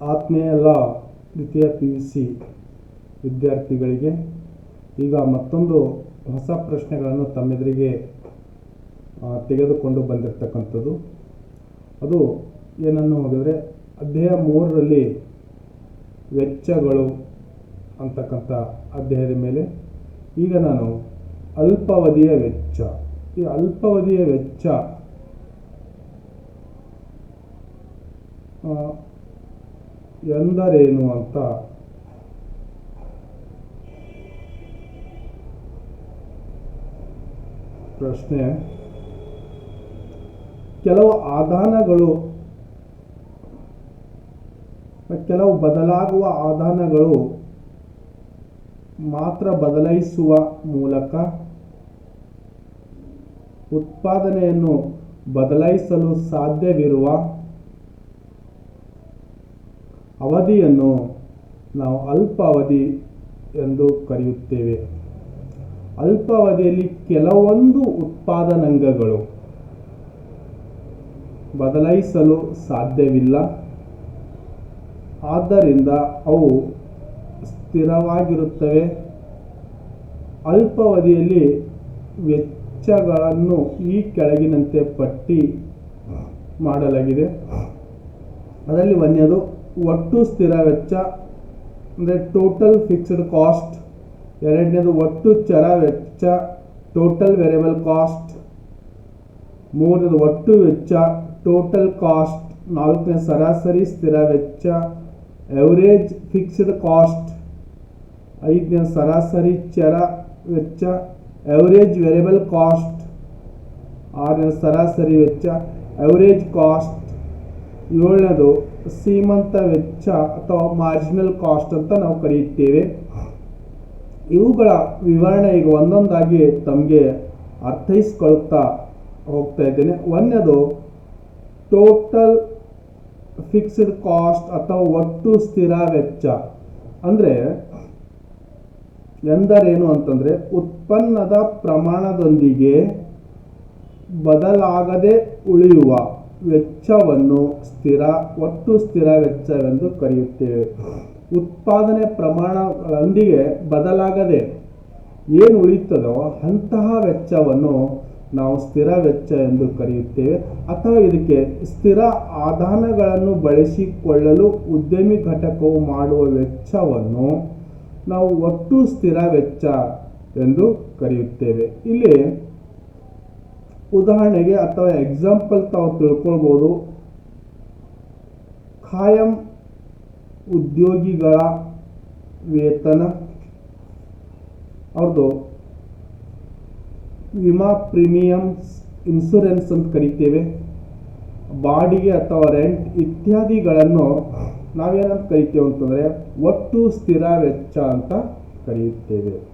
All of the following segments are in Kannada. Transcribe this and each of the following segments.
ಆತ್ಮೀಯ ಲಾ ದ್ವಿತೀಯ ಪಿ ಯು ಸಿ ವಿದ್ಯಾರ್ಥಿಗಳಿಗೆ ಈಗ ಮತ್ತೊಂದು ಹೊಸ ಪ್ರಶ್ನೆಗಳನ್ನು ತಮ್ಮೆದುರಿಗೆ ತೆಗೆದುಕೊಂಡು ಬಂದಿರತಕ್ಕಂಥದ್ದು. ಅದು ಏನನ್ನು ಹೋಗಿದರೆ ಅಧ್ಯಾಯ ಮೂರರಲ್ಲಿ ವೆಚ್ಚಗಳು ಅಂತಕ್ಕಂಥ ಅಧ್ಯಾಯದ ಮೇಲೆ. ಈಗ ನಾನು ಅಲ್ಪಾವಧಿಯ ವೆಚ್ಚ. ಈ ಅಲ್ಪಾವಧಿಯ ವೆಚ್ಚ ಎಂದರೇನು ಅಂತ? ಪ್ರಶ್ನೆ. ಕೆಲವು ಆದಾನಗಳು ಕೆಲವು ಬದಲಾಗುವ ಆದಾನಗಳು ಮಾತ್ರ ಬದಲಾಯಿಸುವ ಮೂಲಕ ಉತ್ಪಾದನೆಯನ್ನು ಬದಲಾಯಿಸಲು ಸಾಧ್ಯವಿರುವ ಅವಧಿಯನ್ನು ನಾವು ಅಲ್ಪಾವಧಿ ಎಂದು ಕರೆಯುತ್ತೇವೆ. ಅಲ್ಪಾವಧಿಯಲ್ಲಿ ಕೆಲವೊಂದು ಉತ್ಪಾದನಾಂಗಗಳು ಬದಲಾಯಿಸಲು ಸಾಧ್ಯವಿಲ್ಲ. ಆದ್ದರಿಂದ ಅವು ಸ್ಥಿರವಾಗಿರುತ್ತವೆ. ಅಲ್ಪಾವಧಿಯಲ್ಲಿ ವೆಚ್ಚಗಳನ್ನು ಈ ಕೆಳಗಿನಂತೆ ಪಟ್ಟಿ ಮಾಡಲಾಗಿದೆ. ಅದರಲ್ಲಿ ಒಂದನೇದು ಒಟ್ಟು ಸ್ಥಿರ ವೆಚ್ಚ, ಅಂದರೆ ಟೋಟಲ್ ಫಿಕ್ಸ್ಡ್ ಕಾಸ್ಟ್ ಎರಡನೇದು ಒಟ್ಟು ಚರ ವೆಚ್ಚ ಟೋಟಲ್ ವೇರಿಯಬಲ್ ಕಾಸ್ಟ್ ಮೂರನೇದು ಒಟ್ಟು ವೆಚ್ಚ ಟೋಟಲ್ ಕಾಸ್ಟ್ ನಾಲ್ಕನೇ ಸರಾಸರಿ ಸ್ಥಿರ ವೆಚ್ಚ ಎವರೇಜ್ ಫಿಕ್ಸ್ಡ್ ಕಾಸ್ಟ್ ಐದನೇ ಸರಾಸರಿ ಚರ ವೆಚ್ಚ ಎವರೇಜ್ ವೇರಿಯಬಲ್ ಕಾಸ್ಟ್ ಆರನೇ ಸರಾಸರಿ ವೆಚ್ಚ ಎವರೇಜ್ ಕಾಸ್ಟ್ ಏಳನೇದು ಸೀಮಂತ ವೆಚ್ಚ ಅಥವಾ ಮಾರ್ಜಿನಲ್ ಕಾಸ್ಟ್ ಅಂತ ನಾವು ಕರೆಯುತ್ತೇವೆ. ಇವುಗಳ ವಿವರಣೆ ಈಗ ಒಂದೊಂದಾಗಿ ತಮಗೆ ಅರ್ಥೈಸ್ಕೊಳ್ತಾ ಹೋಗ್ತಾ ಇದ್ದೇನೆ. ಒಂದನೇದು ಟೋಟಲ್ ಫಿಕ್ಸ್ಡ್ ಕಾಸ್ಟ್ ಅಥವಾ ಒಟ್ಟು ಸ್ಥಿರ ವೆಚ್ಚ. ಅಂದರೆ, ಎಂದರೇನು ಅಂತಂದರೆ, ಉತ್ಪನ್ನದ ಪ್ರಮಾಣದೊಂದಿಗೆ ಬದಲಾಗದೆ ಉಳಿಯುವ. ವೆಚ್ಚವನ್ನು ಸ್ಥಿರ, ಒಟ್ಟು ಸ್ಥಿರ ವೆಚ್ಚವೆಂದು ಕರೆಯುತ್ತೇವೆ. ಉತ್ಪಾದನೆ ಪ್ರಮಾಣಗಳೊಂದಿಗೆ ಬದಲಾಗದೆ ಏನು ಉಳಿಯುತ್ತದೋ ಅಂತಹ ವೆಚ್ಚವನ್ನು ನಾವು ಸ್ಥಿರ ವೆಚ್ಚ ಎಂದು ಕರೆಯುತ್ತೇವೆ. ಅಥವಾ ಇದಕ್ಕೆ ಸ್ಥಿರ ಆದಾನಗಳನ್ನು ಬಳಸಿಕೊಳ್ಳಲು ಉದ್ಯಮಿ ಘಟಕವು ಮಾಡುವ ವೆಚ್ಚವನ್ನು ನಾವು ಒಟ್ಟು ಸ್ಥಿರ ವೆಚ್ಚ ಎಂದು ಕರೆಯುತ್ತೇವೆ. ಇಲ್ಲಿ ಉದಾಹರಣೆಗೆ ಅಥವಾ ಎಕ್ಸಾಂಪಲ್ ತಾವು ತಿಳ್ಕೊಳ್ಬೋದು. ಖಾಯಂ ಉದ್ಯೋಗಿಗಳ ವೇತನ. ಅವ್ರದ್ದು ವಿಮಾ ಪ್ರೀಮಿಯಮ್ಸ್ ಇನ್ಶೂರೆನ್ಸ್ ಅಂತ ಕರಿತೇವೆ. ಬಾಡಿಗೆ ಅಥವಾ ರೆಂಟ್ ಇತ್ಯಾದಿಗಳನ್ನು ನಾವೇನಂತ ಕರಿತೇವೆ ಅಂತಂದರೆ ಒಟ್ಟು ಸ್ಥಿರ ವೆಚ್ಚ ಅಂತ ಕರೆಯುತ್ತೇವೆ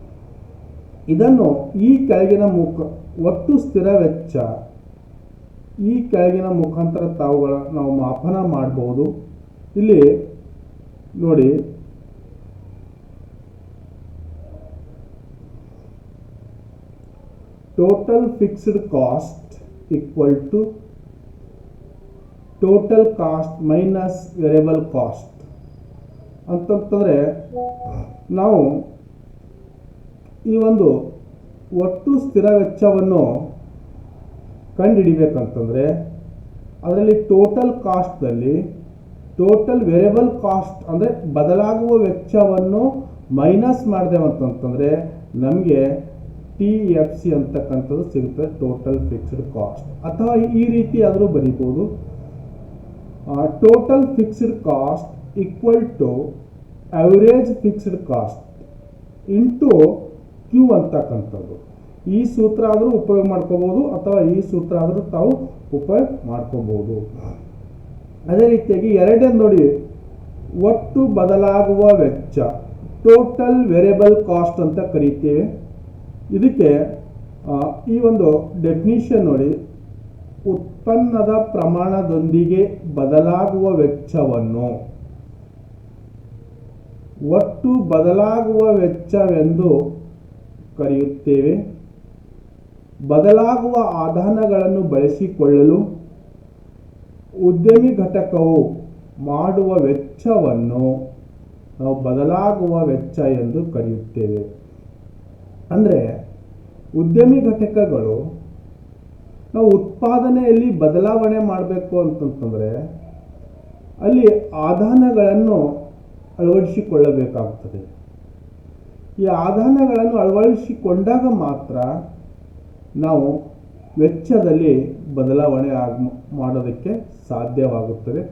ಇದನ್ನು ಈ ಕೆಳಗಿನ ಮುಖ ಒಟ್ಟು ಸ್ಥಿರ ವೆಚ್ಚ, ಈ ಕೆಳಗಿನ ಮುಖಾಂತರ ತಾವುಗಳ ನಾವು ಮಾಪನ ಮಾಡಬಹುದು ಇಲ್ಲಿ ನೋಡಿ. Total fixed cost equal to total cost minus variable cost ಅಂತಂತಂದರೆ, ನಾವು ಈ ಒಂದು ಒಟ್ಟು ಸ್ಥಿರ ವೆಚ್ಚವನ್ನು ಕಂಡುಹಿಡಿಬೇಕಂತಂದರೆ ಅದರಲ್ಲಿ ಟೋಟಲ್ ಕಾಸ್ಟ್ದಲ್ಲಿ ಟೋಟಲ್ ವೇರಿಯಬಲ್ ಕಾಸ್ಟ್ ಅಂದರೆ ಬದಲಾಗುವ ವೆಚ್ಚವನ್ನು ಮೈನಸ್ ಮಾಡಿದೆವು ಅಂತಂತಂದರೆ ನಮಗೆ ಟಿ ಎಫ್ ಸಿ ಅಂತಕ್ಕಂಥದ್ದು ಸಿಗುತ್ತೆ ಟೋಟಲ್ ಫಿಕ್ಸ್ಡ್ ಕಾಸ್ಟ್ ಅಥವಾ ಈ ರೀತಿ ಆದರೂ ಬರಿಬೋದು. Total fixed cost equal to average fixed cost into Q ಅಂತಕ್ಕಂಥದ್ದು. ಈ ಸೂತ್ರ ಆದರೂ ಉಪಯೋಗ ಮಾಡ್ಕೋಬೋದು, ಅಥವಾ ಈ ಸೂತ್ರ ಆದರೂ ತಾವು ಉಪಯೋಗ ಮಾಡ್ಕೋಬೋದು. ಅದೇ ರೀತಿಯಾಗಿ ಎರಡನೇ ನೋಡಿ, ಒಟ್ಟು ಬದಲಾಗುವ ವೆಚ್ಚ ಟೋಟಲ್ ವೇರಿಯಬಲ್ ಕಾಸ್ಟ್ ಅಂತ ಕರೀತೇವೆ. ಇದಕ್ಕೆ ಈ ಒಂದು ಡೆಫಿನಿಷನ್ ನೋಡಿ, ಉತ್ಪನ್ನದ ಪ್ರಮಾಣದೊಂದಿಗೆ ಬದಲಾಗುವ ವೆಚ್ಚವನ್ನು. ಒಟ್ಟು ಬದಲಾಗುವ ವೆಚ್ಚವೆಂದು ಕರೆಯುತ್ತೇವೆ. ಬದಲಾಗುವ ಆಧಾನಗಳನ್ನು ಬಳಸಿಕೊಳ್ಳಲು ಉದ್ಯಮಿ ಘಟಕವು ಮಾಡುವ ವೆಚ್ಚವನ್ನು ನಾವು ಬದಲಾಗುವ ವೆಚ್ಚ ಎಂದು ಕರೆಯುತ್ತೇವೆ. ಅಂದರೆ ಉದ್ಯಮಿ ಘಟಕಗಳು ನಾವು ಉತ್ಪಾದನೆಯಲ್ಲಿ ಬದಲಾವಣೆ ಮಾಡಬೇಕು ಅಂತಂತಂದರೆ ಅಲ್ಲಿ ಆಧಾನಗಳನ್ನು ಅಳವಡಿಸಿಕೊಳ್ಳಬೇಕಾಗ್ತದೆ. ಈ ಆಧಾನಗಳನ್ನು ಅಳವಡಿಸಿಕೊಂಡಾಗ ಮಾತ್ರ ನಾವು ವೆಚ್ಚದಲ್ಲಿ ಬದಲಾವಣೆ ಆಗ ಮಾಡೋದಕ್ಕೆ ಸಾಧ್ಯವಾಗುತ್ತದೆ.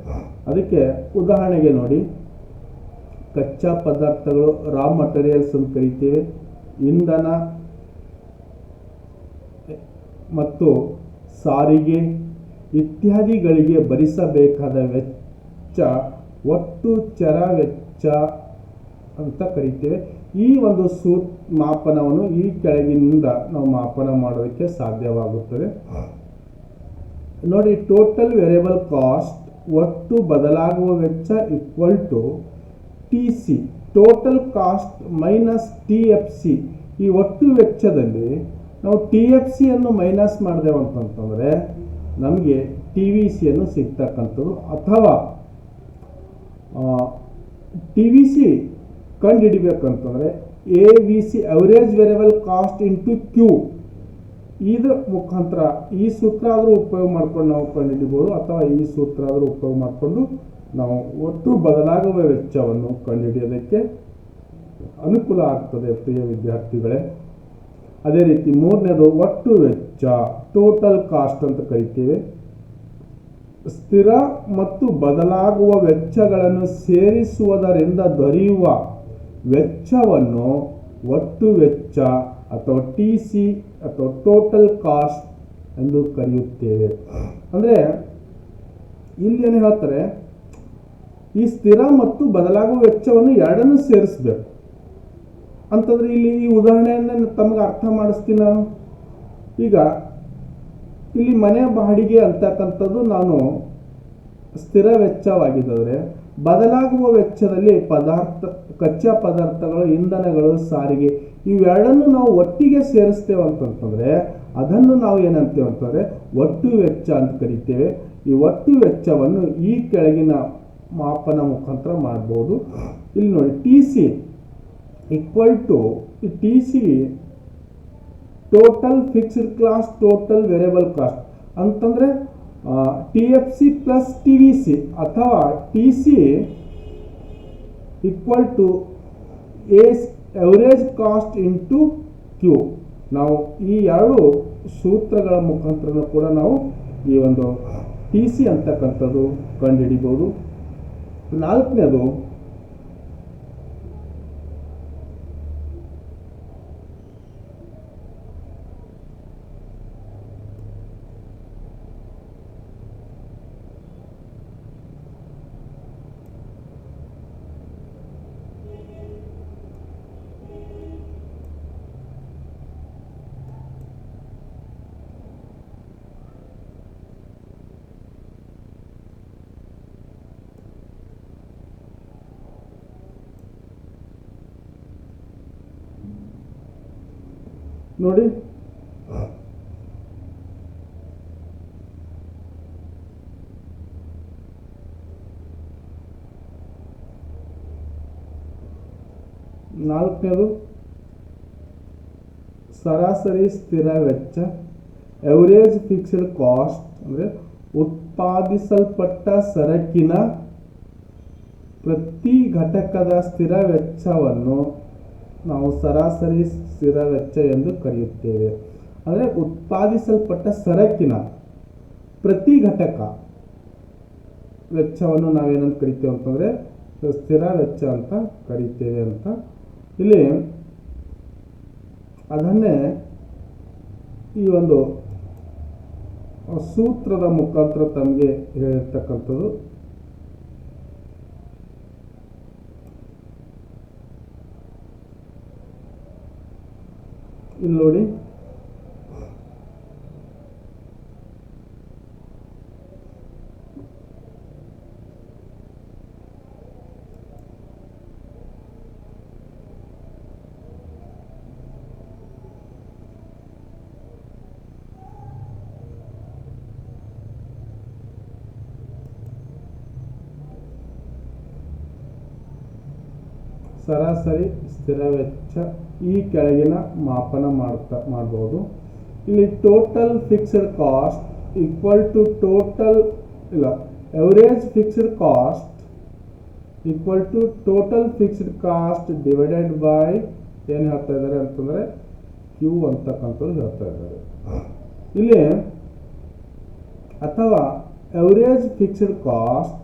ಅದಕ್ಕೆ ಉದಾಹರಣೆಗೆ ನೋಡಿ. ಕಚ್ಚಾ ಪದಾರ್ಥಗಳು ರಾ ಮಟೀರಿಯಲ್ಸ್ ಅಂತ ಕರಿತೇವೆ. ಇಂಧನ ಮತ್ತು ಸಾರಿಗೆ ಇತ್ಯಾದಿಗಳಿಗೆ ಭರಿಸಬೇಕಾದ ವೆಚ್ಚ, ಒಟ್ಟು ಚರ ವೆಚ್ಚ ಅಂತ ಕರಿತೇವೆ. ಈ ಒಂದು ಸೂ ಮಾಪನವನ್ನು ಈ ಕೆಳಗಿನಿಂದ ನಾವು ಮಾಪನ ಮಾಡೋದಕ್ಕೆ ಸಾಧ್ಯವಾಗುತ್ತದೆ. ನೋಡಿ ಟೋಟಲ್ ವೇರಿಯಬಲ್ ಕಾಸ್ಟ್ ಒಟ್ಟು ಬದಲಾಗುವ ವೆಚ್ಚ equal to T C total cost minus T F C ಈ ಒಟ್ಟು ವೆಚ್ಚದಲ್ಲಿ ನಾವು ಟಿ ಎಫ್ ಸಿಯನ್ನು ಮೈನಸ್ ಮಾಡಿದೆವು ಅಂತಂತಂದರೆ ನಮಗೆ ಟಿ ವಿ ಸಿಯನ್ನು ಸಿಗ್ತಕ್ಕಂಥದ್ದು. ಅಥವಾ T V C ಕಂಡುಹಿಡಿಬೇಕಂತಂದರೆ A V C average variable cost into Q ಇದ್ರ ಮುಖಾಂತರ ಈ ಸೂತ್ರ ಆದರೂ ಉಪಯೋಗ ಮಾಡ್ಕೊಂಡು ನಾವು ಕಂಡುಹಿಡಿಬೋದು, ಅಥವಾ ಈ ಸೂತ್ರ ಆದರೂ ಉಪಯೋಗ ಮಾಡಿಕೊಂಡು ನಾವು ಒಟ್ಟು ಬದಲಾಗುವ ವೆಚ್ಚವನ್ನು ಕಂಡುಹಿಡಿಯೋದಕ್ಕೆ ಅನುಕೂಲ ಆಗ್ತದೆ ಪ್ರಿಯ ವಿದ್ಯಾರ್ಥಿಗಳೇ. ಅದೇ ರೀತಿ ಮೂರನೇದು ಒಟ್ಟು ವೆಚ್ಚ ಟೋಟಲ್ ಕಾಸ್ಟ್ ಅಂತ ಕರಿತೇವೆ. ಸ್ಥಿರ ಮತ್ತು ಬದಲಾಗುವ ವೆಚ್ಚಗಳನ್ನು ಸೇರಿಸುವುದರಿಂದ ದೊರೆಯುವ ವೆಚ್ಚವನ್ನು ಒಟ್ಟು ವೆಚ್ಚ ಅಥವಾ ಟಿ ಸಿ ಅಥವಾ ಟೋಟಲ್ ಕಾಸ್ಟ್ ಎಂದು ಕರೆಯುತ್ತೇವೆ. ಅಂದರೆ ಇಲ್ಲಿ ಏನು ಹೇಳ್ತಾರೆ? ಈ ಸ್ಥಿರ ಮತ್ತು ಬದಲಾಗುವ ವೆಚ್ಚವನ್ನು ಎರಡನ್ನೂ ಸೇರಿಸ್ಬೇಕು. ಅಂತಂದ್ರೆ ಇಲ್ಲಿ ಈ ಉದಾಹರಣೆಯನ್ನು ತಮಗೆ ಅರ್ಥ ಮಾಡಿಸ್ತೀನಿ? ನಾನು ಈಗ ಇಲ್ಲಿ ಮನೆ ಬಾಡಿಗೆ ಅಂತಕ್ಕಂಥದ್ದು ನಾನು ಸ್ಥಿರ ವೆಚ್ಚವಾಗಿದ್ದರೆ ಬದಲಾಗುವ ವೆಚ್ಚದಲ್ಲಿ ಪದಾರ್ಥ, ಕಚ್ಚಾ ಪದಾರ್ಥಗಳು, ಇಂಧನಗಳು ಸಾರಿಗೆ ಇವೆರಡನ್ನು ನಾವು ಒಟ್ಟಿಗೆ ಸೇರಿಸ್ತೇವೆ ಅಂತಂತಂದ್ರೆ, ಅದನ್ನು ನಾವು ಏನಂತೇವೆ ಅಂತಂದ್ರೆ, ಒಟ್ಟು ವೆಚ್ಚ ಅಂತ ಕರಿತೇವೆ. ಈ ಒಟ್ಟು ವೆಚ್ಚವನ್ನು ಈ ಕೆಳಗಿನ ಮಾಪನ ಮುಖಾಂತರ ಮಾಡ್ಬೋದು. ಇಲ್ಲಿ ನೋಡಿ T C equal to T C total fixed class total variable cost ಅಂತಂದರೆ T F C plus T V C ಅಥವಾ T C equal to S average cost into Q ನಾವು ಈ ಎರಡು ಸೂತ್ರಗಳ ಮುಖಾಂತರ ಕೂಡ ನಾವು ಈ ಒಂದು ಟಿ ಸಿ ಅಂತಕ್ಕಂಥದ್ದು ಕಂಡುಹಿಡಿಬೋದು. ನಾಲ್ಕನೇದು ನೋಡಿ. ನಾಲ್ಕನೇದು ಸರಾಸರಿ ಸ್ಥಿರ ವೆಚ್ಚ ಎವರೇಜ್ ಫಿಕ್ಸ್ಡ್ ಕಾಸ್ಟ್ ಅಂದರೆ ಉತ್ಪಾದಿಸಲ್ಪಟ್ಟ ಸರಕಿನ ಪ್ರತಿ ಘಟಕದ ಸ್ಥಿರ ವೆಚ್ಚವನ್ನು ನಾವು ಸರಾಸರಿ ಸ್ಥಿರ ವೆಚ್ಚ ಎಂದು ಕರೆಯುತ್ತೇವೆ. ಅಂದರೆ ಉತ್ಪಾದಿಸಲ್ಪಟ್ಟ ಸರಕಿನ ಪ್ರತಿ ಘಟಕ ವೆಚ್ಚವನ್ನು ನಾವೇನಂತ ಕರಿತೇವೆ ಅಂತಂದರೆ ಸ್ಥಿರ ವೆಚ್ಚ ಅಂತ ಕರಿತೇವೆ ಅಂತ. ಇಲ್ಲಿ ಅದನ್ನೇ ಈ ಒಂದು ಸೂತ್ರದ ಮುಖಾಂತರ ತಮಗೆ ಹೇಳಿರ್ತಕ್ಕಂಥದ್ದು. ಇಲ್ಲಿ ನೋಡಿ ಸರಾಸರಿ ಸ್ಥಿರ ವೆಚ್ಚ ಈ ಕೆಳಗಿನ ಮಾಪನ ಮಾಡ್ತಾ, ಮಾಡ್ಬೋದು. ಇಲ್ಲಿ total fixed cost equal to total ಇಲ್ಲ average fixed cost equal to total fixed cost divided by ಏನು ಹೇಳ್ತಾ ಇದ್ದಾರೆ ಅಂತಂದರೆ ಕ್ಯೂ ಅಂತಕ್ಕಂಥದ್ದು ಹೇಳ್ತಾ ಇದ್ದಾರೆ. ಇಲ್ಲಿ ಅಥವಾ ಎವರೇಜ್ ಫಿಕ್ಸ್ಡ್ ಕಾಸ್ಟ್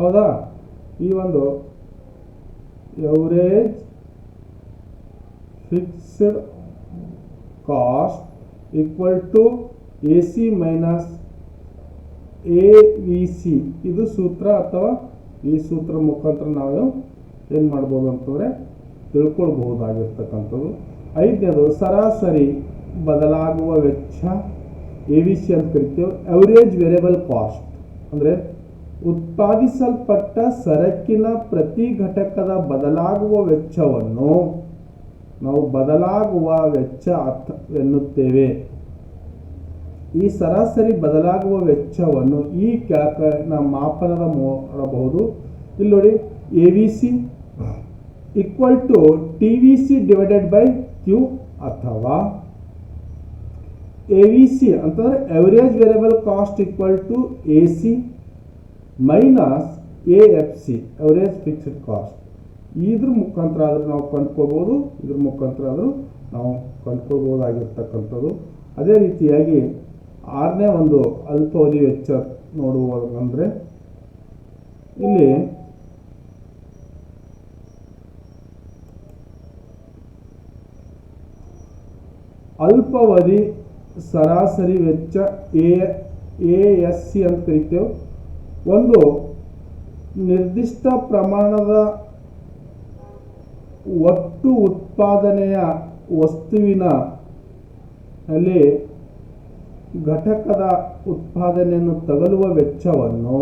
ಹೌದಾ? ಈ ಒಂದು average fixed cost equal to A C minus A V C ಇದು ಸೂತ್ರ ಅಥವಾ ಈ ಸೂತ್ರ ಮುಖಾಂತರ ನಾವು ಏನು ಮಾಡ್ಬೋದು ಅಂತಂದರೆ ತಿಳ್ಕೊಳ್ಬಹುದಾಗಿರ್ತಕ್ಕಂಥದ್ದು. ಐದನೇದು, ಸರಾಸರಿ ಬದಲಾಗುವ ವೆಚ್ಚ ಎ ವಿ ಸಿ ಅಂತ ಕರಿತೀವಿ. ಅವರೇಜ್ ವೇರಿಯಬಲ್ ಕಾಸ್ಟ್ ಅಂದರೆ ಉತ್ಪಾದಿಸಲ್ಪಟ್ಟ ಸರಕಿನ ಪ್ರತಿ ಘಟಕದ ಬದಲಾಗುವ ವೆಚ್ಚವನ್ನು ನಾವು ಬದಲಾಗುವ ವೆಚ್ಚ ಅರ್ಥ ಎನ್ನುತ್ತೇವೆ. ಈ ಸರಾಸರಿ ಬದಲಾಗುವ ವೆಚ್ಚವನ್ನು ಈ ಕೆಳಗಿನ ಮಾಪನದ ಮಾಡಬಹುದು ಇಲ್ಲಿ ನೋಡಿ, A V C equal to T V C divided by Q ಅಥವಾ ಎ ವಿ ಸಿ ಅಂತಂದರೆ average variable cost equal to A C minus A F C average fixed cost ಇದ್ರ ಮುಖಾಂತರ ಆದರೂ ನಾವು ಕಂಡ್ಕೋಬೋದು, ಇದ್ರ ಮುಖಾಂತರ ಆದರೂ ನಾವು ಕಂಡ್ಕೋಬೋದಾಗಿರ್ತಕ್ಕಂಥದ್ದು. ಅದೇ ರೀತಿಯಾಗಿ ಆರನೇ ಒಂದು ಅಲ್ಪಾವಧಿ ವೆಚ್ಚ ನೋಡುವುದಂದರೆ ಇಲ್ಲಿ ಅಲ್ಪಾವಧಿ ಸರಾಸರಿ ವೆಚ್ಚ ಎ ಎ ಎಸ್ ಸಿ ಅಂತ ಕರಿತೇವೆ. ಒಂದು ನಿರ್ದಿಷ್ಟ ಪ್ರಮಾಣದ ಒಟ್ಟು ಉತ್ಪಾದನೆಯ ವಸ್ತುವಿನ ಅಲ್ಲಿ ಘಟಕದ ಉತ್ಪಾದನೆಯನ್ನು ತಗಲುವ ವೆಚ್ಚವನ್ನು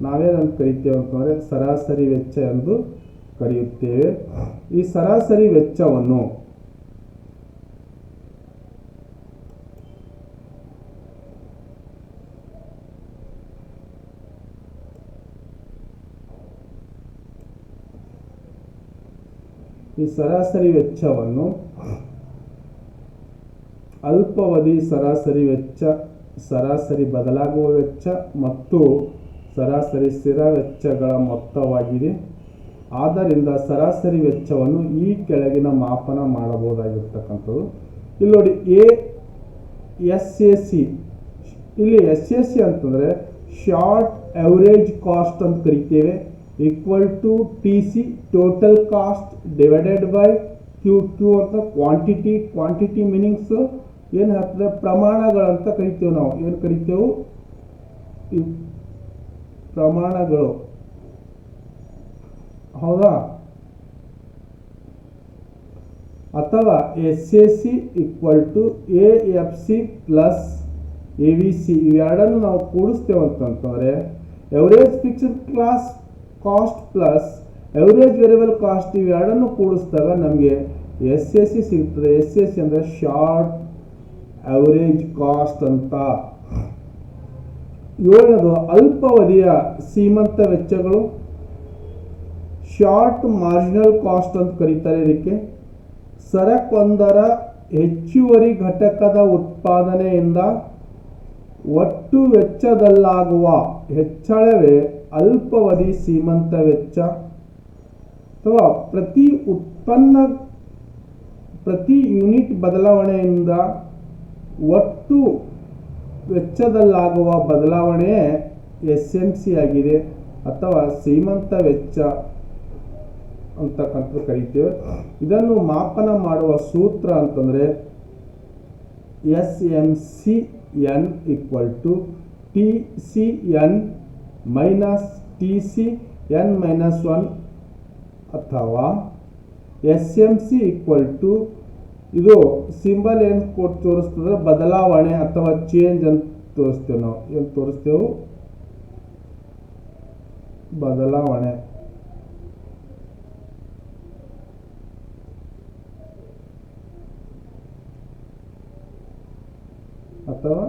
ನಾವೇನಂತ ಕರಿತೇವೆ ಅಂತಂದರೆ ಸರಾಸರಿ ವೆಚ್ಚ ಎಂದು ಕರೆಯುತ್ತೇವೆ. ಈ ಸರಾಸರಿ ವೆಚ್ಚವನ್ನು ಈ ಸರಾಸರಿ ವೆಚ್ಚವನ್ನು ಅಲ್ಪಾವಧಿ ಸರಾಸರಿ ವೆಚ್ಚ, ಸರಾಸರಿ ಬದಲಾಗುವ ವೆಚ್ಚ ಮತ್ತು ಸರಾಸರಿ ಸ್ಥಿರ ವೆಚ್ಚಗಳ ಮೊತ್ತವಾಗಿದೆ. ಆದ್ದರಿಂದ ಸರಾಸರಿ ವೆಚ್ಚವನ್ನು ಈ ಕೆಳಗಿನ ಮಾಪನ ಮಾಡಬಹುದಾಗಿರ್ತಕ್ಕಂಥದ್ದು. ಇಲ್ಲಿ ನೋಡಿ, ಎ, ಎಸ್ ಎ ಸಿ. ಇಲ್ಲಿ ಎಸ್ ಎ ಸಿ ಅಂತಂದರೆ ಶಾರ್ಟ್ ಎವರೇಜ್ ಕಾಸ್ಟ್ ಅಂತ ಕರಿತೇವೆ. To T C total cost divided by Q ಅಂತ ಕ್ವಾಂಟಿಟಿ ಕ್ವಾಂಟಿಟಿ ಮೀನಿಂಗ್ಸ್ ಏನು ಪ್ರಮಾಣಗಳು ಪ್ರಮಾಣಗಳಂತ ಕರಿತೇವೆ ನಾವು. ಏನು ಕರಿತೇವೆ? ಪ್ರಮಾಣಗಳು. ಹೌದಾ? ಅಥವಾ S A C equal to A F C plus A V C ಇವೆರಡನ್ನು ನಾವು ಕೂಡಿಸ್ತೇವೆ ಅಂತಂತಂದರೆ average fixed class cost plus average variable cost ಇವೆರಡನ್ನು ಕೂಡಿಸಿದಾಗ ನಮಗೆ ಎಸ್ ಎಸ್ ಸಿ ಸಿಗ್ತದೆ. ಎಸ್ ಎಸ್ ಸಿ ಅಂದರೆ ಶಾರ್ಟ್ ಅವರೇಜ್ ಕಾಸ್ಟ್ ಅಂತ. ಏಳನೇದು ಅಲ್ಪಾವಧಿಯ ಸೀಮಂತ ವೆಚ್ಚಗಳು. ಶಾರ್ಟ್ ಮಾರ್ಜಿನಲ್ ಕಾಸ್ಟ್ ಅಂತ ಕರೀತಾರೆ ಇದಕ್ಕೆ. ಸರಕೊಂದರ ಹೆಚ್ಚುವರಿ ಘಟಕದ ಉತ್ಪಾದನೆಯಿಂದ ಒಟ್ಟು ವೆಚ್ಚದಲ್ಲಾಗುವ ಹೆಚ್ಚಳವೇ ಅಲ್ಪಾವಧಿ ಸೀಮಂತ ವೆಚ್ಚ ಅಥವಾ ಪ್ರತಿ ಉತ್ಪನ್ನ, ಪ್ರತಿ ಯೂನಿಟ್ ಬದಲಾವಣೆಯಿಂದ ಒಟ್ಟು ವೆಚ್ಚದಲ್ಲಾಗುವ ಬದಲಾವಣೆಯೇ ಎಸ್ ಎಂ ಸಿ ಆಗಿದೆ ಅಥವಾ ಸೀಮಂತ ವೆಚ್ಚ ಅಂತಕ್ಕಂಥದ್ದು ಕರಿತೇವೆ. ಇದನ್ನು ಮಾಪನ ಮಾಡುವ ಸೂತ್ರ ಅಂತಂದರೆ S M C N equal to T C N minus T C N minus one ಅಥವಾ S M C equal to ಇದು ಸಿಂಬಲ್ ಏನು ಕೊಟ್ಟು ತೋರಿಸ್ತದ್ರೆ ಬದಲಾವಣೆ ಅಥವಾ ಚೇಂಜ್ ಅಂತ ತೋರಿಸ್ತೇವೆ ನಾವು. ಏನು ತೋರಿಸ್ತೇವೆ? ಬದಲಾವಣೆ. ಅಥವಾ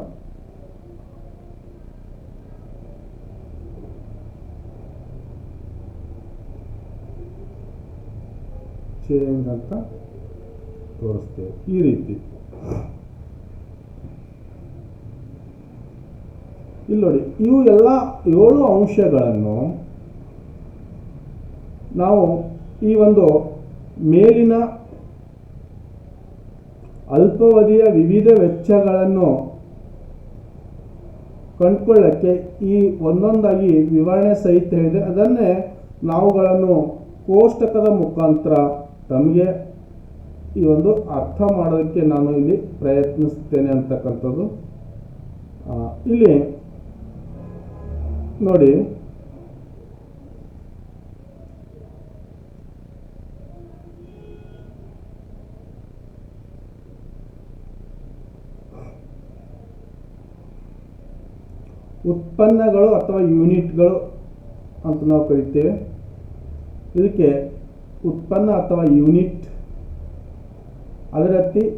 ಚೇಂಜ್ ಅಂತ ತೋರಿಸ್ತೇವೆ. ಈ ರೀತಿ. ಇಲ್ಲಿ ನೋಡಿ, ಇವು ಎಲ್ಲ ಏಳು ಅಂಶಗಳನ್ನು ನಾವು ಈ ಒಂದು ಮೇಲಿನ ಅಲ್ಪಾವಧಿಯ ವಿವಿಧ ವೆಚ್ಚಗಳನ್ನು ಕಂಡುಕೊಳ್ಳಕ್ಕೆ ಈ ಒಂದೊಂದಾಗಿ ವಿವರಣೆ ಸಹಿತ ಇದೆ ಅದನ್ನೇ ನಾವುಗಳನ್ನು ಕೋಷ್ಟಕದ ಮುಖಾಂತರ ತಮಗೆ ಈ ಒಂದು ಅರ್ಥ ಮಾಡೋದಕ್ಕೆ ನಾನು ಇಲ್ಲಿ ಪ್ರಯತ್ನಿಸ್ತೇನೆ ಅಂತಕ್ಕಂಥದ್ದು. ಇಲ್ಲಿ ನೋಡಿ. ಉತ್ಪನ್ನಗಳು ಅಥವಾ ಯೂನಿಟ್ಗಳು ಅಂತ ನಾವು ಕರಿತೇವೆ. ಇದಕ್ಕೆ ಉತ್ಪನ್ನ ಅಥವಾ ಯೂನಿಟ್ ಅದರತ್ತಿ ರೀತಿ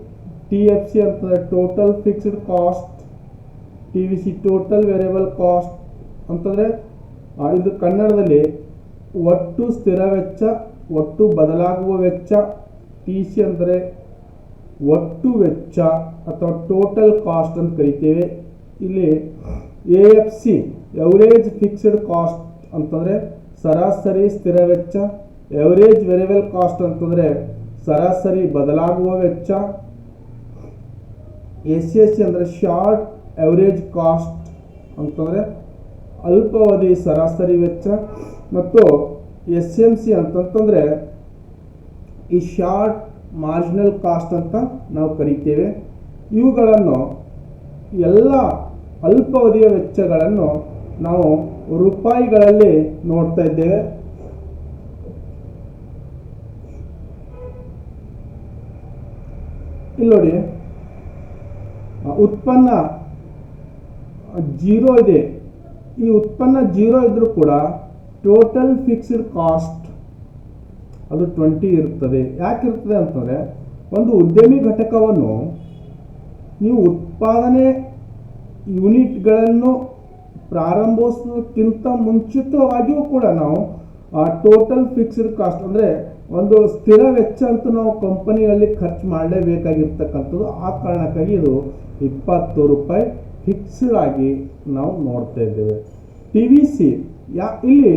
ಟಿ ಎಫ್ ಸಿ ಅಂತಂದರೆ total fixed cost T V C total variable cost ಅಂತಂದರೆ ಇದು ಕನ್ನಡದಲ್ಲಿ ಒಟ್ಟು ಸ್ಥಿರ ವೆಚ್ಚ, ಒಟ್ಟು ಬದಲಾಗುವ ವೆಚ್ಚ ಟಿ ಸಿ ಅಂದರೆ ಒಟ್ಟು ವೆಚ್ಚ ಅಥವಾ ಟೋಟಲ್ ಕಾಸ್ಟ್ ಅಂತ ಕರಿತೇವೆ. ಇಲ್ಲಿ A F C average fixed cost ಅಂತಂದರೆ ಸರಾಸರಿ ಸ್ಥಿರ ವೆಚ್ಚ ಎವರೇಜ್ ವೇರಿಯಬಲ್ ಕಾಸ್ಟ್ ಅಂತಂದರೆ ಸರಾಸರಿ ಬದಲಾಗುವ ವೆಚ್ಚ ಎಸ್ ಸಿ ಎಸ್ ಸಿ ಅಂದರೆ ಶಾರ್ಟ್ ಎವರೇಜ್ ಕಾಸ್ಟ್ ಅಂತಂದರೆ ಅಲ್ಪಾವಧಿ ಸರಾಸರಿ ವೆಚ್ಚ ಮತ್ತು ಎಸ್ ಎಂ ಸಿ ಅಂತಂತಂದರೆ ಈ ಶಾರ್ಟ್ ಮಾರ್ಜಿನಲ್ ಕಾಸ್ಟ್ ಅಂತ ನಾವು ಕರಿತೇವೆ. ಇವುಗಳನ್ನು ಎಲ್ಲ ಅಲ್ಪಾವಧಿಯ ವೆಚ್ಚಗಳನ್ನು ನಾವು ರೂಪಾಯಿಗಳಲ್ಲಿ ನೋಡ್ತಾ ಇದ್ದೇವೆ. ಇಲ್ಲಿ ನೋಡಿ. ಉತ್ಪನ್ನ ಜೀರೋ ಇದೆ. ಈ ಉತ್ಪನ್ನ ಜೀರೋ ಇದ್ರೂ ಕೂಡ ಟೋಟಲ್ ಫಿಕ್ಸ್ಡ್ ಕಾಸ್ಟ್ ಅದು ಟ್ವೆಂಟಿ ಇರ್ತದೆ. ಯಾಕೆ ಇರ್ತದೆ ಅಂತಂದರೆ, ಒಂದು ಉದ್ಯಮಿ ಘಟಕವನ್ನು ನೀವು ಉತ್ಪಾದನೆ ಯೂನಿಟ್ಗಳನ್ನು ಪ್ರಾರಂಭಿಸೋದಕ್ಕಿಂತ ಮುಂಚಿತವಾಗಿಯೂ ಕೂಡ ನಾವು, ಆ ಟೋಟಲ್ ಫಿಕ್ಸ್ಡ್ ಕಾಸ್ಟ್ ಅಂದರೆ ಒಂದು ಸ್ಥಿರ ವೆಚ್ಚ ಅಂತ ನಾವು ಕಂಪನಿಯಲ್ಲಿ ಖರ್ಚು ಮಾಡಲೇಬೇಕಾಗಿರ್ತಕ್ಕಂಥದ್ದು. ಆ ಕಾರಣಕ್ಕಾಗಿ ಇದು ಇಪ್ಪತ್ತು ರೂಪಾಯಿ ಫಿಕ್ಸ್ಡ್ ಆಗಿ ನಾವು ನೋಡ್ತಾ ಇದ್ದೇವೆ. ಟಿ ವಿ ಸಿ ಯಾ, ಇಲ್ಲಿ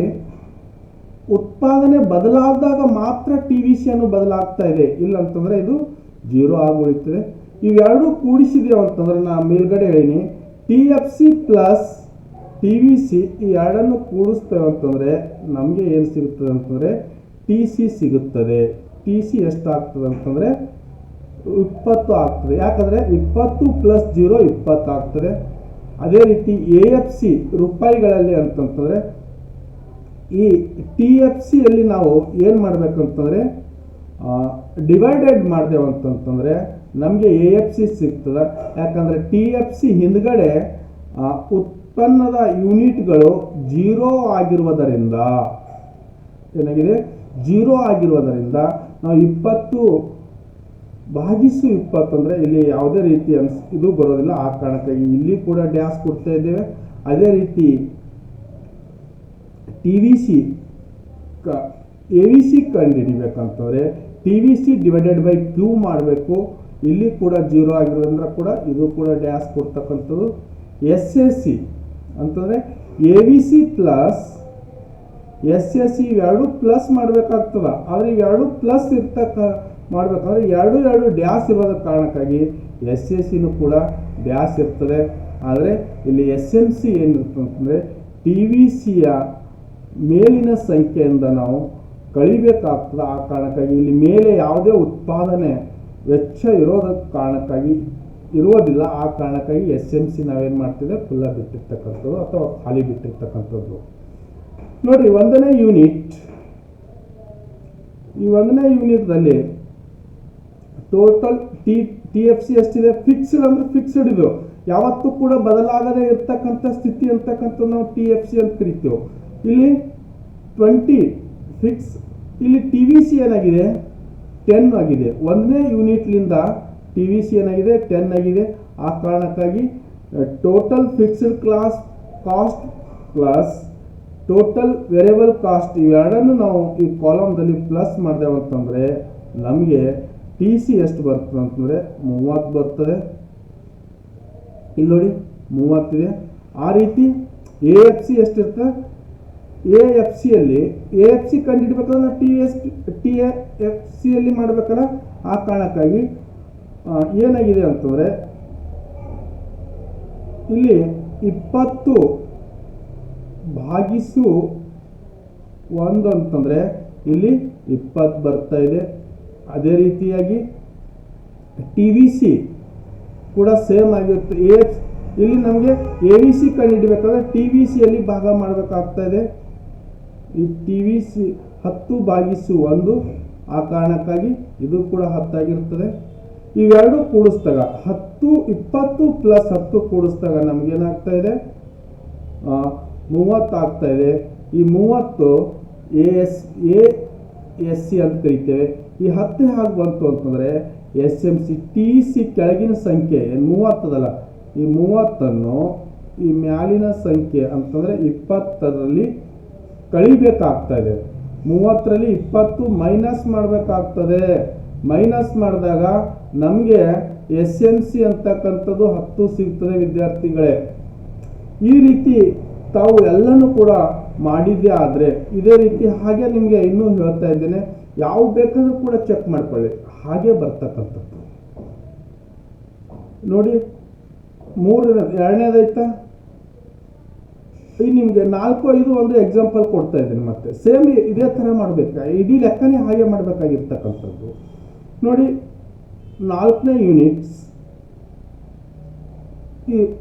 ಉತ್ಪಾದನೆ ಬದಲಾದಾಗ ಮಾತ್ರ ಟಿ ವಿ ಸಿಯನ್ನು ಬದಲಾಗ್ತಾ ಇದೆ. ಇಲ್ಲ ಅಂತಂದರೆ ಇದು ಜೀರೋ ಆಗಿ ಉಳಿತದೆ ಇವೆರಡೂ ಕೂಡಿಸಿದೆವು ಅಂತಂದ್ರೆ ನಾ ಮೇಲ್ಗಡೆ ಹೇಳಿನಿ. T F C plus T V C ಈ ಎರಡನ್ನು ಕೂಡಿಸ್ತೇವೆ ಅಂತಂದರೆ ನಮಗೆ ಏನು ಸಿಗುತ್ತದೆ ಅಂತಂದರೆ ಟಿ ಸಿ ಸಿಗುತ್ತದೆ. ಟಿ ಸಿ ಎಷ್ಟಾಗ್ತದೆ ಅಂತಂದರೆ ಇಪ್ಪತ್ತು ಆಗ್ತದೆ. ಯಾಕಂದರೆ ಇಪ್ಪತ್ತು ಪ್ಲಸ್ ಜೀರೋ ಇಪ್ಪತ್ತಾಗ್ತದೆ ಅದೇ ರೀತಿ ಎ ಎಫ್ ಸಿ ರೂಪಾಯಿಗಳಲ್ಲಿ ಅಂತಂತಂದರೆ ಈ ಟಿ ಎಫ್ ಸಿಯಲ್ಲಿ ನಾವು ಏನು ಮಾಡಬೇಕಂತಂದರೆ ಡಿವೈಡೆಡ್ ಮಾಡಿದೆವು ಅಂತಂತಂದರೆ ನಮಗೆ ಎ ಎಫ್ ಸಿ ಸಿಗ್ತದೆ. ಯಾಕಂದರೆ ಟಿ ಎಫ್ ಸಿ ಹಿಂದ್ಗಡೆ ಉತ್ಪನ್ನದ ಯೂನಿಟ್ಗಳು ಜೀರೋ ಆಗಿರುವುದರಿಂದ ಏನಾಗಿದೆ? ಜೀರೋ ಆಗಿರೋದರಿಂದ ನಾವು ಇಪ್ಪತ್ತು ಭಾಗಿಸು ಇಪ್ಪತ್ತು ಅಂದರೆ ಇಲ್ಲಿ ಯಾವುದೇ ರೀತಿ ಅನ್ಸ್ ಇದು ಬರೋದಿಲ್ಲ. ಆ ಕಾರಣಕ್ಕಾಗಿ ಇಲ್ಲಿ ಕೂಡ ಡ್ಯಾಸ್ ಕೊಡ್ತಾ ಇದ್ದೇವೆ. ಅದೇ ರೀತಿ ಟಿ ವಿ ಸಿ ಕ A V C ಕಂಡುಹಿಡಿಬೇಕಂತಂದರೆ T V C divided by Q ಮಾಡಬೇಕು. ಇಲ್ಲಿ ಕೂಡ ಜೀರೋ ಆಗಿರೋದ್ರಿಂದ ಕೂಡ ಇದು ಕೂಡ ಡ್ಯಾಸ್ ಕೊಡ್ತಕ್ಕಂಥದ್ದು. ಎಸ್ ಎಸ್ ಸಿ ಅಂತಂದರೆ A V C plus S S C ಇವೆರಡು ಪ್ಲಸ್ ಮಾಡಬೇಕಾಗ್ತದ. ಆದರೆ ಇವೆರಡು ಪ್ಲಸ್ ಇರ್ತಕ್ಕ, ಮಾಡಬೇಕಾದ್ರೆ ಎರಡು ಎರಡು ಡ್ಯಾಸ್ ಇರೋದ ಕಾರಣಕ್ಕಾಗಿ ಎಸ್ ಎಸ್ ಸಿನೂ ಕೂಡ ಡ್ಯಾಸ್ ಇರ್ತದೆ. ಆದರೆ ಇಲ್ಲಿ ಎಸ್ ಎಂ ಸಿ ಏನಿರ್ತದೆ ಅಂತಂದರೆ ಟಿ ವಿ ಸಿಯ ಮೇಲಿನ ಸಂಖ್ಯೆಯಿಂದ ನಾವು ಕಳಿಬೇಕಾಗ್ತದೆ. ಆ ಕಾರಣಕ್ಕಾಗಿ ಇಲ್ಲಿ ಮೇಲೆ ಯಾವುದೇ ಉತ್ಪಾದನೆ ವೆಚ್ಚ ಇರೋದ ಕಾರಣಕ್ಕಾಗಿ ಇರುವುದಿಲ್ಲ ಆ ಕಾರಣಕ್ಕಾಗಿ ಎಸ್ ಎಂ ಸಿ ನಾವೇನು ಮಾಡ್ತಿದ್ದೆ ಫುಲ್ಲ ಬಿಟ್ಟಿರ್ತಕ್ಕಂಥದ್ದು ಅಥವಾ ಖಾಲಿ ಬಿಟ್ಟಿರ್ತಕ್ಕಂಥದ್ದು. ನೋಡ್ರಿ, ಒಂದನೇ ಯೂನಿಟ್ ಈ ಒಂದನೇ ಯೂನಿಟ್ದಲ್ಲಿ total T T F C ಎಷ್ಟಿದೆ? ಫಿಕ್ಸ್ಡ್ ಅಂದ್ರೆ ಫಿಕ್ಸ್ಡ್ ಇದು. ಯಾವತ್ತೂ ಕೂಡ ಬದಲಾಗದೆ ಇರ್ತಕ್ಕಂಥ ಸ್ಥಿತಿ ಅಂತಕ್ಕಂಥ ನಾವು ಟಿ ಎಫ್ ಸಿ ಅಂತ ಕರಿತೇವೆ. ಇಲ್ಲಿ ಟ್ವೆಂಟಿ ಫಿಕ್ಸ್ ಇಲ್ಲಿ ಟಿ ವಿ ಸಿ ಏನಾಗಿದೆ? ಟೆನ್ ಆಗಿದೆ. ಒಂದನೇ ಯೂನಿಟ್ಲಿಂದ ಟಿ ವಿ ಸಿ ಏನಾಗಿದೆ? ಟೆನ್ ಆಗಿದೆ. ಆ ಕಾರಣಕ್ಕಾಗಿ total fixed class cost plus total variable cost ಇವೆರಡನ್ನು ನಾವು ಈ ಕಾಲಮ್ದಲ್ಲಿ ಪ್ಲಸ್ ಮಾಡಿದೆವು ಅಂತಂದರೆ ನಮಗೆ ಟಿ ಸಿ ಎಷ್ಟು ಬರ್ತದೆ ಅಂತಂದರೆ ಮೂವತ್ತು ಬರ್ತದೆ. ಇಲ್ಲಿ ನೋಡಿ ಮೂವತ್ತಿದೆ ಆ ರೀತಿ ಎ ಎಫ್ ಸಿ ಎಷ್ಟಿರ್ತದೆ ಎ ಎಫ್ ಸಿಯಲ್ಲಿ ಎ ಎಫ್ ಸಿ ಕಂಡುಹಿಡ್ಬೇಕಂದ್ರೆ ನಾವು ಟಿ ಎಸ್ ಟಿ ಎಫ್ ಸಿಯಲ್ಲಿ ಮಾಡಬೇಕಲ್ಲ? ಆ ಕಾರಣಕ್ಕಾಗಿ ಏನಾಗಿದೆ ಅಂತಂದರೆ ಇಲ್ಲಿ ಇಪ್ಪತ್ತು ಭಾಗಿಸು ಒಂದು ಅಂತಂದರೆ ಇಲ್ಲಿ ಇಪ್ಪತ್ತು ಬರ್ತಾ ಇದೆ. ಅದೇ ರೀತಿಯಾಗಿ ಟಿ ವಿ ಸಿ ಕೂಡ ಸೇಮ್ ಆಗಿರುತ್ತೆ. ಎ ಇಲ್ಲಿ ನಮಗೆ ಎ ವಿ ಸಿ ಕಂಡುಹಿಡಬೇಕಾದ್ರೆ ಟಿ ವಿ ಸಿಯಲ್ಲಿ ಭಾಗ ಮಾಡಬೇಕಾಗ್ತಾ ಇದೆ. ಈ ಟಿ ವಿ ಸಿ ಹತ್ತು ಭಾಗಿಸು ಒಂದು ಆ ಕಾರಣಕ್ಕಾಗಿ ಇದು ಕೂಡ ಹತ್ತಾಗಿರ್ತದೆ. ಇವೆರಡು ಕೂಡಿಸ್ದಾಗ ಹತ್ತು, ಇಪ್ಪತ್ತು ಪ್ಲಸ್ ಹತ್ತು ಕೂಡಿಸ್ದಾಗ ನಮಗೇನಾಗ್ತಾ ಇದೆ? ಆ, ಮೂವತ್ತು ಆಗ್ತಾ ಇದೆ. ಈ ಮೂವತ್ತು A S A S C ಅಂತ ಕರಿತೇವೆ. ಈ ಹತ್ತು ಹಾಗೆ ಬಂತು ಅಂತಂದರೆ S M C T C ಕೆಳಗಿನ ಸಂಖ್ಯೆ ಮೂವತ್ತದಲ್ಲ ಈ ಮೂವತ್ತನ್ನು ಈ ಮ್ಯಾಲಿನ ಸಂಖ್ಯೆ ಅಂತಂದರೆ ಇಪ್ಪತ್ತರಲ್ಲಿ ಕಳಿಬೇಕಾಗ್ತಾ ಇದೆ ಮೂವತ್ತರಲ್ಲಿ ಇಪ್ಪತ್ತು ಮೈನಸ್ ಮಾಡಬೇಕಾಗ್ತದೆ. ಮೈನಸ್ ಮಾಡಿದಾಗ ನಮಗೆ ಎಸ್ ಎಂ ಸಿ ಅಂತಕ್ಕಂಥದ್ದು ಹತ್ತು ಸಿಗ್ತದೆ ವಿದ್ಯಾರ್ಥಿಗಳೇ. ಈ ರೀತಿ ತಾವು ಎಲ್ಲನೂ ಕೂಡ ಮಾಡಿದ್ದೇ ಆದರೆ ಇದೇ ರೀತಿ ಹಾಗೆ ನಿಮಗೆ ಇನ್ನೂ ಹೇಳ್ತಾ ಇದ್ದೇನೆ, ಯಾವ ಬೇಕಾದರೂ ಕೂಡ ಚೆಕ್ ಮಾಡ್ಕೊಳ್ಳಿ, ಹಾಗೆ ಬರ್ತಕ್ಕಂಥದ್ದು. ನೋಡಿ, ಮೂರನೇ ಎರಡನೇದಾಯ್ತಾ ಈ ನಿಮಗೆ ನಾಲ್ಕು, ಐದು ಒಂದು ಎಕ್ಸಾಂಪಲ್ ಕೊಡ್ತಾ ಇದ್ದೀನಿ ಮತ್ತೆ. ಸೇಮ್ ಇದೇ ಥರ ಮಾಡಬೇಕು? ಇಡೀ ಲೆಕ್ಕನೇ ಹಾಗೆ ಮಾಡಬೇಕಾಗಿರ್ತಕ್ಕಂಥದ್ದು. ನೋಡಿ, ನಾಲ್ಕನೇ ಯೂನಿಟ್ಸ್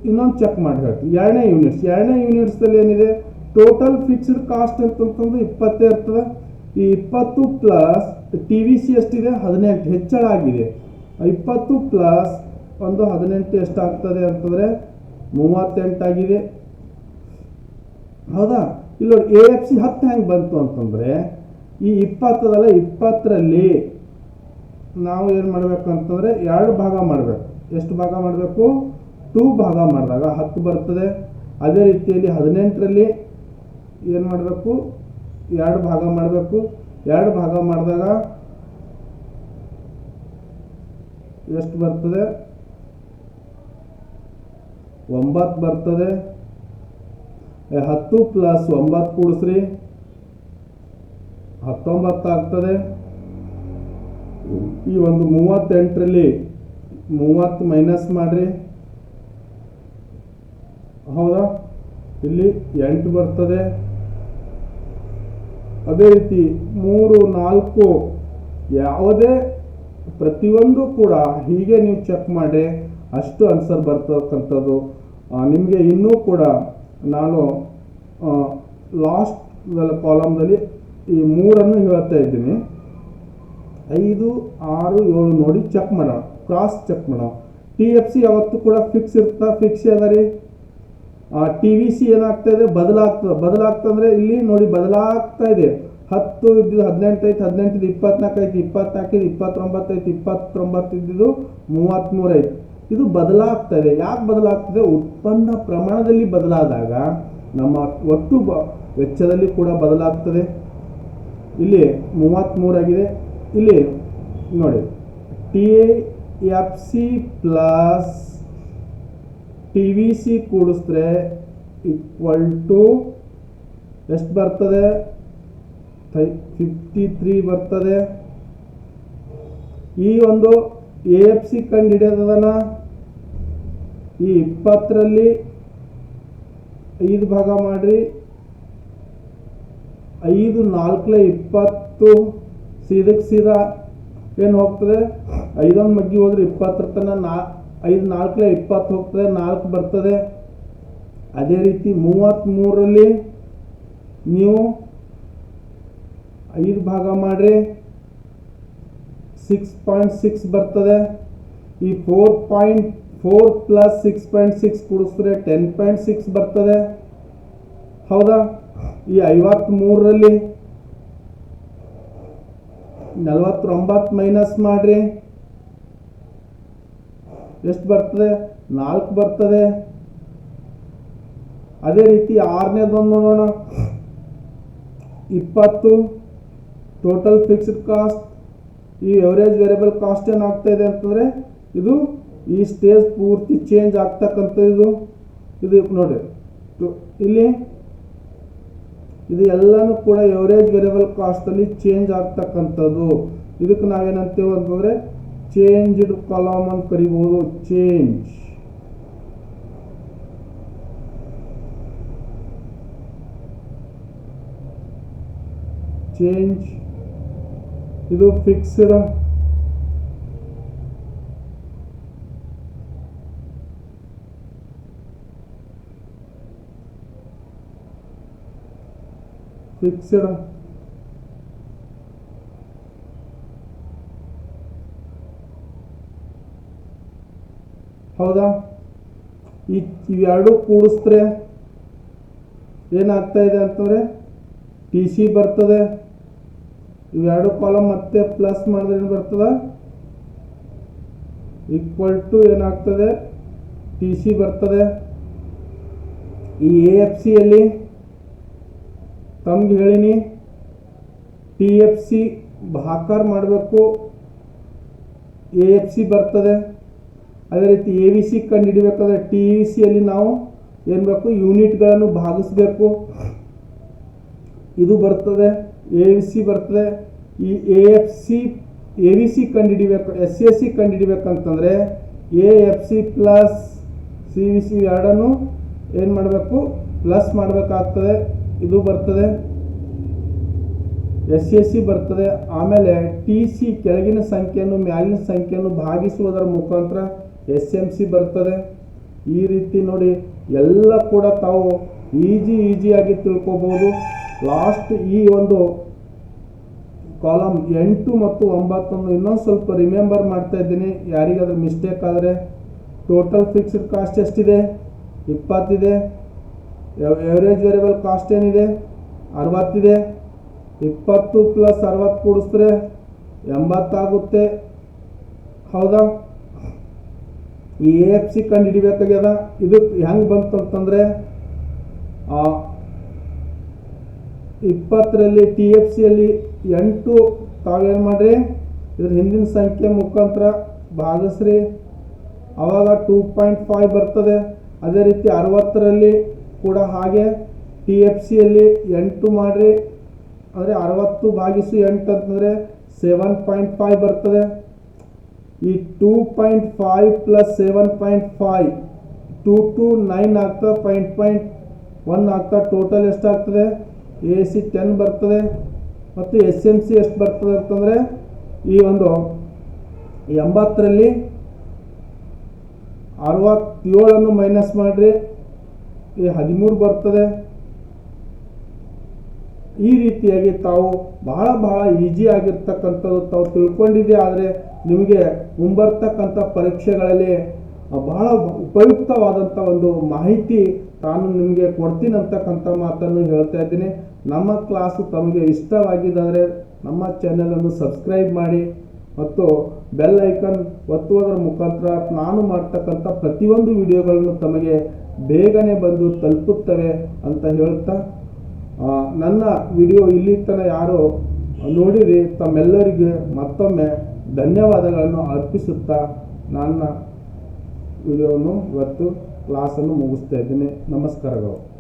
ಇನ್ನೊಂದು ಚೆಕ್ ಮಾಡಿ ಹೇಳ್ತೀನಿ. ಎರಡನೇ ಯೂನಿಟ್ಸ್ ಎರಡನೇ ಯೂನಿಟ್ಸಲ್ಲಿ ಏನಿದೆ? ಟೋಟಲ್ ಫಿಕ್ಸ್ಡ್ ಕಾಸ್ಟ್ ಅಂತಂತಂದು ಇಪ್ಪತ್ತೇ ಇರ್ತದೆ. ಈ ಇಪ್ಪತ್ತು ಪ್ಲಸ್ ಟಿ ವಿ ಸಿ ಎಷ್ಟಿದೆ? ಹದಿನೆಂಟು. ಹೆಚ್ಚಳ ಆಗಿದೆ. ಇಪ್ಪತ್ತು ಪ್ಲಸ್ ಒಂದು ಹದಿನೆಂಟು ಎಷ್ಟಾಗ್ತದೆ ಅಂತಂದರೆ ಮೂವತ್ತೆಂಟಾಗಿದೆ ಹೌದಾ? ಇಲ್ಲಿ ನೋಡಿ ಎ ಎಫ್ ಸಿ ಹತ್ತು ಹೆಂಗೆ ಬಂತು ಅಂತಂದರೆ, ಈ ಇಪ್ಪತ್ತದಲ್ಲ ಇಪ್ಪತ್ತರಲ್ಲಿ ನಾವು ಏನು ಮಾಡಬೇಕು ಅಂತಂದರೆ, ಎರಡು ಭಾಗ ಮಾಡಬೇಕು. ಎಷ್ಟು ಭಾಗ ಮಾಡಬೇಕು? ಟೂ ಭಾಗ ಮಾಡಿದಾಗ ಹತ್ತು ಬರ್ತದೆ. ಅದೇ ರೀತಿಯಲ್ಲಿ ಹದಿನೆಂಟರಲ್ಲಿ ಏನು ಮಾಡಬೇಕು? ಎರಡು ಭಾಗ ಮಾಡಬೇಕು. ಎರಡು ಭಾಗ ಮಾಡಿದಾಗ ಎಷ್ಟು ಬರ್ತದೆ? ಒಂಬತ್ತು ಬರ್ತದೆ. ಹತ್ತು ಪ್ಲಸ್ ಒಂಬತ್ತು ಕೂಡಿಸ್ರಿ. ಹತ್ತೊಂಬತ್ತು ಆಗ್ತದೆ. ಈ ಒಂದು ಮೂವತ್ತೆಂಟರಲ್ಲಿ ಮೂವತ್ತು ಮೈನಸ್ ಮಾಡಿರಿ. ಹೌದಾ? ಇಲ್ಲಿ ಎಂಟು ಬರ್ತದೆ. ಅದೇ ರೀತಿ ಮೂರು, ನಾಲ್ಕು, ಯಾವುದೇ ಪ್ರತಿಯೊಂದು ಕೂಡ ಹೀಗೆ ನೀವು ಚೆಕ್ ಮಾಡಿ, ಅಷ್ಟು ಆನ್ಸರ್ ಬರ್ತಕ್ಕಂಥದ್ದು. ನಿಮಗೆ ಇನ್ನೂ ಕೂಡ ನಾನು ಲಾಸ್ಟ್ ಕಾಲಮ್ದಲ್ಲಿ ಈ ಮೂರನ್ನು ಹೇಳ್ತಾ ಇದ್ದೀನಿ. ಐದು, ಆರು, ಏಳು ನೋಡಿ ಚೆಕ್ ಮಾಡೋಣ. ಕ್ರಾಸ್ ಚೆಕ್ ಮಾಡೋಣ. ಟಿ ಎಫ್ ಸಿ ಯಾವತ್ತೂ ಕೂಡ ಫಿಕ್ಸ್ ಇರ್ತಾ ಫಿಕ್ಸ್ ಅದ ರೀ? ಟಿ ವಿ ಸಿ ಏನಾಗ್ತಾ ಇದೆ? ಬದಲಾಗ್ತದೆ ಬದಲಾಗ್ತಂದ್ರೆ ಇಲ್ಲಿ ನೋಡಿ ಬದಲಾಗ್ತಾ ಇದೆ. ಹತ್ತು ಇದ್ದಿದ್ದು ಹದಿನೆಂಟು ಐತೆ ಹದಿನೆಂಟು ಇಪ್ಪತ್ನಾಲ್ಕು ಐತಿ ಇಪ್ಪತ್ನಾಲ್ಕು ಇದು ಇಪ್ಪತ್ತೊಂಬತ್ತು ಐತಿ ಇಪ್ಪತ್ತೊಂಬತ್ತು ಇದ್ದಿದ್ದು ಮೂವತ್ತ್ಮೂರು ಐತಿ ಇದು ಬದಲಾಗ್ತಾ ಇದೆ. ಯಾಕೆ ಬದಲಾಗ್ತದೆ? ಉತ್ಪನ್ನ ಪ್ರಮಾಣದಲ್ಲಿ ಬದಲಾದಾಗ ನಮ್ಮ ಒಟ್ಟು ಬ, ವೆಚ್ಚದಲ್ಲಿ ಕೂಡ ಬದಲಾಗ್ತದೆ. ಇಲ್ಲಿ ಮೂವತ್ತ್ಮೂರಾಗಿದೆ ಇಲ್ಲಿ ನೋಡಿ T F C plus T V C ಕೂಡಿಸಿದ್ರೆ equal to ಎಷ್ಟು ಬರ್ತದೆ? ಥೈ ಫಿಫ್ಟಿ ತ್ರೀ ಬರ್ತದೆ. ಈ ಒಂದು ಎ ಎಫ್ ಸಿ ಕಂಡು ಹಿಡಿಯೋದನ ಈ ಇಪ್ಪತ್ತರಲ್ಲಿ ಐದು ಭಾಗ ಮಾಡಿರಿ. ಐದು, ನಾಲ್ಕಲೇ ಇಪ್ಪತ್ತು ಸೀದಕ್ಕೆ ಸೀದಾ ಏನು ಹೋಗ್ತದೆ? ಐದೊಂದು ಮಗ್ಗಿ ಹೋದ್ರೆ ಇಪ್ಪತ್ತರ ತನಕ ನಾ ಐದು ನಾಲ್ಕಲೆ ಇಪ್ಪತ್ತು ಹೋಗ್ತದೆ, ನಾಲ್ಕು ಬರ್ತದೆ. ಅದೇ ರೀತಿ ಮೂವತ್ತ್ಮೂರರಲ್ಲಿ ನೀವು ಐದು ಭಾಗ ಮಾಡಿರಿ. ಸಿಕ್ಸ್ ಪಾಯಿಂಟ್ ಸಿಕ್ಸ್ ಬರ್ತದೆ. ಈ four point, four plus six point six ಕೂಡಿಸಿದ್ರೆ ten point six ಬರ್ತದೆ. ಹೌದಾ? ಈ ಐವತ್ತ್ಮೂರರಲ್ಲಿ ನಲವತ್ತೊಂಬತ್ತು ಮೈನಸ್ ಮಾಡಿರಿ. ಎಷ್ಟು ಬರ್ತದೆ? ನಾಲ್ಕು ಬರ್ತದೆ. ಅದೇ ರೀತಿ ಆರನೇದೊಂದು ನೋಡೋಣ. ಇಪ್ಪತ್ತು ಟೋಟಲ್ ಫಿಕ್ಸ್ಡ್ ಕಾಸ್ಟ್ ಈ ಎವರೇಜ್ ವೇರಿಯಬಲ್ ಕಾಸ್ಟ್ ಏನಾಗ್ತಾ ಇದೆ ಅಂತಂದರೆ, ಇದು ಈ ಸ್ಟೇಜ್ ಪೂರ್ತಿ ಚೇಂಜ್ ಆಗ್ತಕ್ಕಂಥದ್ದು. ಇದು ನೋಡಿ ಟು- ಇಲ್ಲಿ, ಇದು ಎಲ್ಲನೂ ಕೂಡ ಎವರೇಜ್ ವೇರಿಯಬಲ್ ಕಾಸ್ಟಲ್ಲಿ ಚೇಂಜ್ ಆಗ್ತಕ್ಕಂಥದ್ದು. ಇದಕ್ಕೆ ನಾವೇನಂತೇವೆ ಅಂತಂದರೆ ಚೇಂಜ್ಡ್ ಕಾಲಮ್ ಅಂತ ಕರಿಬೋದು ಚೇಂಜ್ ಚೇಂಜ್ ಇದು ಫಿಕ್ಸ್ಡ್ ಫಿಕ್ಸ್ಡ್ ಹೌದಾ? ಈ ಇವೆರಡು ಕೂಡಿಸಿದ್ರೆ ಏನಾಗ್ತಾ ಇದೆ ಅಂತಂದರೆ ಟಿ ಸಿ ಬರ್ತದೆ. ಇವೆರಡು ಕಾಲಮ್ ಮತ್ತೆ ಪ್ಲಸ್ ಮಾಡಿದ್ರೆ ಏನು ಬರ್ತದೆ? ಈಕ್ವಲ್ ಟು ಏನಾಗ್ತದೆ? ಟಿ ಸಿ ಬರ್ತದೆ. ಈ ಎ ಎಫ್ ಸಿಯಲ್ಲಿ ತಮ್ಗೆ ಹೇಳಿನಿ ಟಿ ಎಫ್ ಸಿ ಭಾಕಾರ ಮಾಡಬೇಕು ಎ ಎಫ್ ಸಿ ಬರ್ತದೆ. ಅದೇ ರೀತಿ ಎ ವಿ ಸಿ ಕಂಡುಹಿಡಿಬೇಕಾದ್ರೆ ಟಿ ವಿ ಸಿಯಲ್ಲಿ ನಾವು ಏನು ಬೇಕು? ಯೂನಿಟ್ಗಳನ್ನು ಭಾಗಿಸ್ಬೇಕು. ಇದು ಬರ್ತದೆ ಎ ವಿ ಸಿ ಬರ್ತದೆ. ಈ A F C A V C ಕಂಡುಹಿಡಿಬೇಕು S S C ಕಂಡುಹಿಡಿಬೇಕಂತಂದರೆ A F C plus C V C ಎರಡನ್ನು ಏನು ಮಾಡಬೇಕು? ಪ್ಲಸ್ ಮಾಡಬೇಕಾಗ್ತದೆ. ಇದು ಬರ್ತದೆ. ಎಸ್ ಎಸ್ ಸಿ ಬರ್ತದೆ. ಆಮೇಲೆ ಟಿ ಸಿ ಕೆಳಗಿನ ಸಂಖ್ಯೆಯನ್ನು, ಮ್ಯಾಲಿನ ಸಂಖ್ಯೆಯನ್ನು ಭಾಗಿಸುವುದರ ಮುಖಾಂತರ ಎಸ್ ಎಂ ಸಿ ಬರ್ತದೆ. ಈ ರೀತಿ ನೋಡಿ ಎಲ್ಲ ಕೂಡ ತಾವು ಈಜಿ ಈಜಿಯಾಗಿ ತಿಳ್ಕೊಬೋದು. ಲಾಸ್ಟ್ ಈ ಒಂದು ಕಾಲಮ್ ಎಂಟು ಮತ್ತು ಒಂಬತ್ತನ್ನು ಇನ್ನೊಂದು ಸ್ವಲ್ಪ ರಿಮೆಂಬರ್ ಮಾಡ್ತಾ ಇದ್ದೀನಿ. ಯಾರಿಗಾದ್ರೂ ಮಿಸ್ಟೇಕ್ ಆದರೆ ಟೋಟಲ್ ಫಿಕ್ಸ್ಡ್ ಕಾಸ್ಟ್ ಎಷ್ಟಿದೆ? ಇಪ್ಪತ್ತಿದೆ. ಎವರೇಜ್ ವೇರಿಯಬಲ್ ಕಾಸ್ಟ್ ಏನಿದೆ? ಅರವತ್ತಿದೆ. ಇಪ್ಪತ್ತು ಪ್ಲಸ್ ಅರವತ್ತು ಕೂಡಿಸಿದ್ರೆ ಎಂಬತ್ತಾಗುತ್ತೆ. ಹೌದಾ? ಈ ಎ ಎಫ್ ಸಿ ಕಂಡು ಹಿಡಿಬೇಕಾಗ್ಯದ? ಇದು ಹೆಂಗೆ ಬಂತಂತಂದರೆ ಇಪ್ಪತ್ತರಲ್ಲಿ ಟಿ ಎಫ್ ಸಿಯಲ್ಲಿ ಎಂಟು ತಾವೇನು ಮಾಡಿರಿ? ಇದ್ರ ಹಿಂದಿನ ಸಂಖ್ಯೆ ಮುಖಾಂತರ ಭಾಗಿಸ್ರಿ. ಆವಾಗ ಟೂ ಪಾಯಿಂಟ್ ಫೈವ್ ಬರ್ತದೆ. ಅದೇ ರೀತಿ ಅರವತ್ತರಲ್ಲಿ ಕೂಡ ಹಾಗೆ ಟಿ ಎಫ್ ಸಿಯಲ್ಲಿ ಎಂಟು ಮಾಡಿರಿ. ಅಂದರೆ ಅರವತ್ತು ಭಾಗಿಸು ಎಂಟು ಅಂತಂದರೆ ಸೆವೆನ್ ಪಾಯಿಂಟ್ ಫೈವ್ ಬರ್ತದೆ. ಈ two point five plus seven point five two to nine ಆಗ್ತಾ ಪಾಯಿಂಟ್ ಪಾಯಿಂಟ್ ಒನ್ ಆಗ್ತಾ ಟೋಟಲ್ ಎಷ್ಟಾಗ್ತದೆ? ಎ ಸಿ ಟೆನ್ ಬರ್ತದೆ, ಮತ್ತು ಎಸ್ ಎಂ ಸಿ ಎಷ್ಟು ಬರ್ತದೆ ಅಂತಂದರೆ, ಈ ಒಂದು ಎಂಬತ್ತರಲ್ಲಿ ಅರವತ್ತೇಳನ್ನು ಮೈನಸ್ ಮಾಡಿರಿ, ಈ ಹದಿಮೂರು ಬರ್ತದೆ. ಈ ರೀತಿಯಾಗಿ ತಾವು ಬಹಳ ಬಹಳ ಈಜಿ ಆಗಿರ್ತಕ್ಕಂಥದ್ದು ತಾವು ತಿಳ್ಕೊಂಡಿದ್ದೆ, ಆದರೆ ನಿಮಗೆ ಮುಂಬರ್ತಕ್ಕಂಥ ಪರೀಕ್ಷೆಗಳಲ್ಲಿ ಬಹಳ ಉಪಯುಕ್ತವಾದಂಥ ಒಂದು ಮಾಹಿತಿ ತಾನು ನಿಮಗೆ ಕೊಡ್ತೀನಿ ಅಂತಕ್ಕಂಥ ಮಾತನ್ನು ಹೇಳ್ತಾ ಇದ್ದೀನಿ. ನಮ್ಮ ಕ್ಲಾಸು ತಮಗೆ ಇಷ್ಟವಾಗಿದ್ದಾದರೆ ನಮ್ಮ ಚಾನೆಲನ್ನು ಸಬ್ಸ್ಕ್ರೈಬ್ ಮಾಡಿ ಮತ್ತು ಬೆಲ್ ಐಕನ್ ಒತ್ತುವುದರ ಮುಖಾಂತರ ನಾನು ಮಾಡ್ತಕ್ಕಂಥ ಪ್ರತಿಯೊಂದು ವಿಡಿಯೋಗಳನ್ನು ತಮಗೆ ಬೇಗನೆ ಬಂದು ತಲುಪುತ್ತವೆ ಅಂತ ಹೇಳ್ತಾ ನನ್ನ ವಿಡಿಯೋ ಇಲ್ಲಿ ತನಕ ಯಾರು ನೋಡಿರಿ ತಮ್ಮೆಲ್ಲರಿಗೆ ಮತ್ತೊಮ್ಮೆ ಧನ್ಯವಾದಗಳನ್ನು ಅರ್ಪಿಸುತ್ತಾ ನನ್ನ ವಿಡಿಯೋವನ್ನು ಇವತ್ತು ಕ್ಲಾಸನ್ನು ಮುಗಿಸ್ತಾ ಇದ್ದೀನಿ. ನಮಸ್ಕಾರಗಳು.